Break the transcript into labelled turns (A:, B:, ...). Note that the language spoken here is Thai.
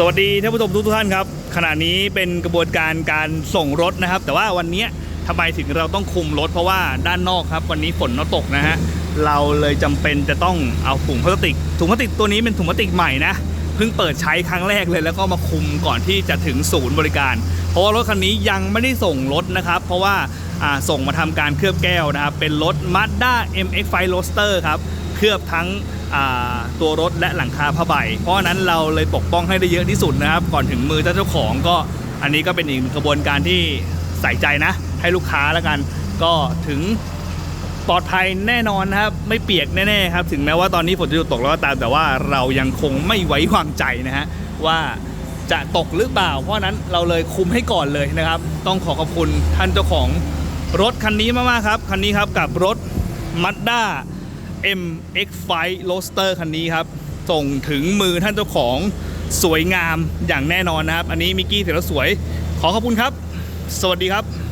A: สวัสดีท่านผู้ชมทุกท่านครับขณะนี้เป็นกระบวนการการส่งรถนะครับ แต่ว่าวันนี้ทำไมถึงเราต้องคุมรถ เพราะว่าด้านนอกครับ วันนี้ฝนนตกนะฮะเราเลยจำเป็นจะต้องเอาถุงพลาสติกถุงพลาสติกตัวนี้เป็นถุงพลาสติกใหม่นะเพิ่งเปิดใช้ครั้งแรกเลย แล้วก็มาคุมก่อนที่จะถึงศูนย์บริการ เพราะว่ารถคันนี้ยังไม่ได้ส่งรถนะครับ เพราะว่าส่งมาทำการเคลือบแก้วนะครับเป็นรถ Mazda MX-5 Roadster ครับ เคลือบทั้งตัวรถและหลังคาผ้าใบ เพราะนั้นเราเลยปกป้องให้ได้เยอะที่สุดนะครับ ก่อนถึงมือเจ้าของก็อันนี้ก็เป็นอีกกระบวนการที่ใส่ใจนะ ให้ลูกค้าแล้วกัน ก็ถึงปลอดภัยแน่นอนนะครับ ไม่เปียกแน่ๆครับ ถึงแม้ว่าตอนนี้ฝนจะหยุดตกแล้วก็ตามแต่ว่าเรายังคงไม่ไว้วางใจนะฮะว่าจะตกหรือเปล่า เพราะฉะนั้นเราเลยคุมให้ก่อนเลยนะครับ ต้องขอขอบคุณท่านเจ้าของรถคันนี้มากๆครับ คันนี้ครับกับรถ Mazda MX5 Roadster คันนี้ครับ ส่งถึงมือท่านเจ้าของสวยงามอย่างแน่นอนนะครับ อันนี้มิกกี้เสร็จแล้วสวย ขอขอบคุณครับ สวัสดีครับ